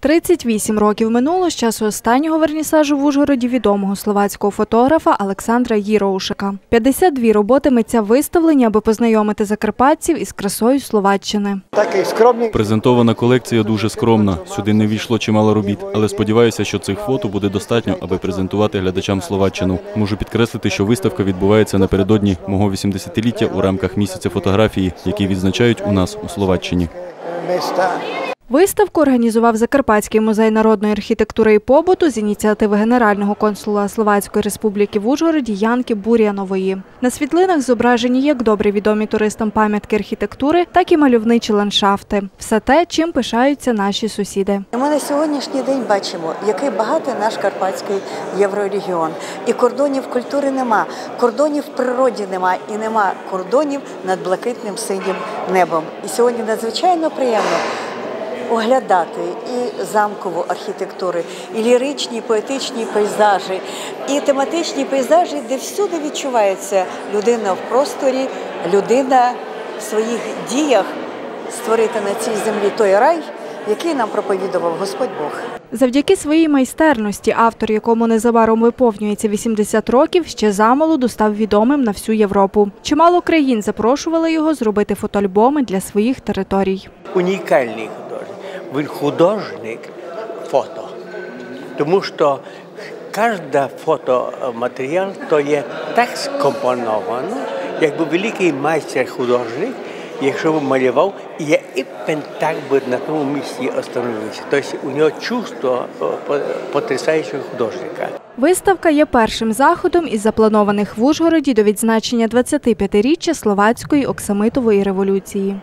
38 років минуло з часу останнього вернісажу в Ужгороді відомого словацького фотографа Олександра Їроушика. 52 роботи митця виставлені, аби познайомити закарпатців із красою Словаччини. Такий скромний. Презентована колекція дуже скромна. Сюди не війшло чимало робіт, але сподіваюся, що цих фото буде достатньо, аби презентувати глядачам Словаччину. Можу підкреслити, що виставка відбувається напередодні мого 80-ліття у рамках місяця фотографії, який відзначають у нас у Словаччині. Виставку організував Закарпатський музей народної архітектури і побуту з ініціативи генерального консула Словацької республіки в Ужгороді Янки Бур'янової. На світлинах зображені як добре відомі туристам пам'ятки архітектури, так і мальовничі ландшафти. Все те, чим пишаються наші сусіди. Ми на сьогоднішній день бачимо, який багатий наш карпатський єврорегіон. І кордонів культури нема, кордонів природі нема, і нема кордонів над блакитним синім небом. І сьогодні надзвичайно приємно оглядати і замкову архітектуру, і ліричні, і поетичні пейзажі, і тематичні пейзажі, де всюди відчувається людина в просторі, людина в своїх діях створити на цій землі той рай, який нам проповідував Господь Бог. Завдяки своїй майстерності, автор, якому незабаром виповнюється 80 років, ще замолоду став відомим на всю Європу. Чимало країн запрошували його зробити фотоальбоми для своїх територій. унікальний. Він художник фото. Тому що кожен фотоматеріал то є так скомпоновано, якби великий майстер художник, якщо б малював, я іменно так би на тому місці остановився. Тобто у нього чувство по- потрясаючого художника. Виставка є першим заходом із запланованих в Ужгороді до відзначення 25-річчя словацької оксамитової революції.